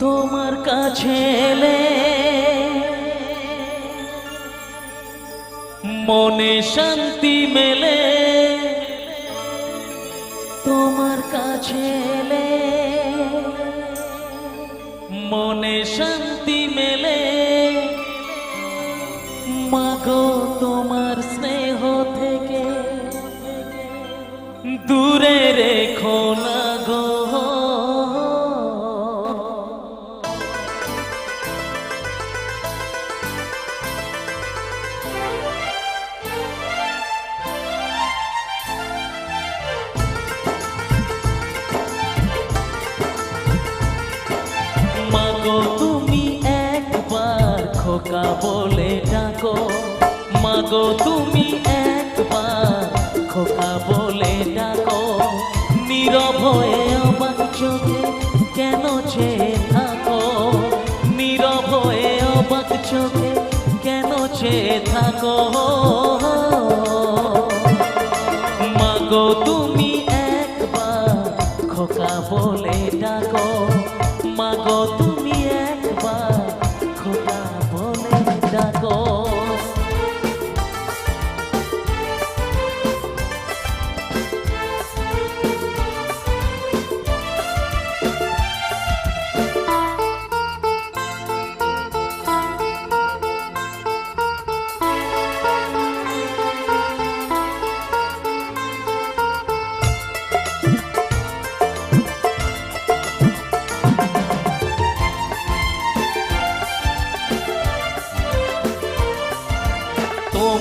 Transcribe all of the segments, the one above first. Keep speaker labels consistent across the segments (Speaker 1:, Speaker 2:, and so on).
Speaker 1: তোমার কাছে মনে শান্তি মেলে। তোমার কাছে মনে শান্তি মেলে। মাগো তোমার স্নেহ থেকে দূরে রেখো না গো। মাগো তুমি একবার খোকা বলে ডাকো। মাগো, তুমি একবার খোকা বলে ডাকো। নীরব হয়ে আমার চোখে কেন চেয়ে থাকো? নীরব হয়ে অবাক চোখে কেন চেয়ে থাকো? মাগো, তুমি একবার খোকা বলে ডাকো। মাগো, তুমি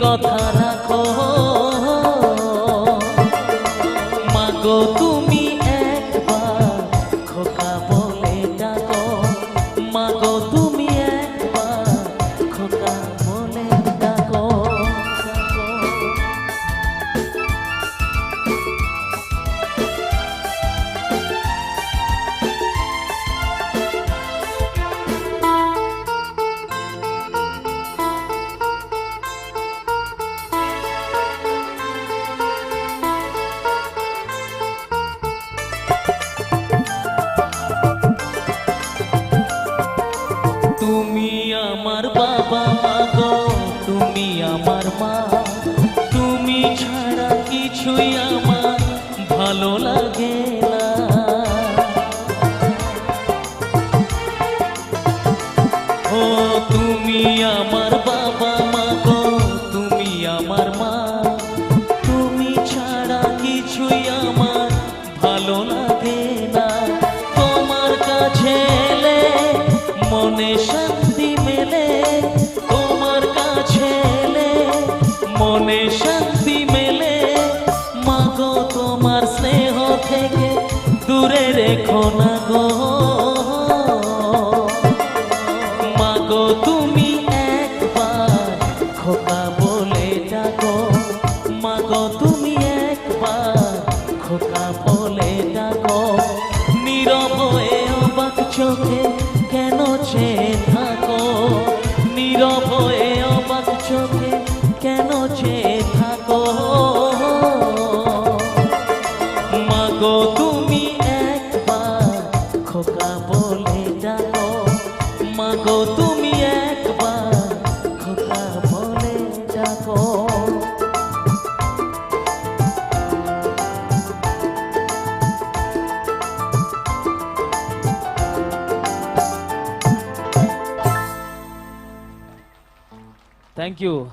Speaker 1: কথা রাখো। আমার মা তুমি ছাড়া কিছুই আমার ভালো লাগে না। ও তুমি দূরে রেখো না গো। মাগো, তুমি একবার খোকা বলে ডাকো। মাগো, তুমি একবার খোকা বলে ডাকো। নীরব হয়ে অবাক চোখে কেন চেয়ে Thank you.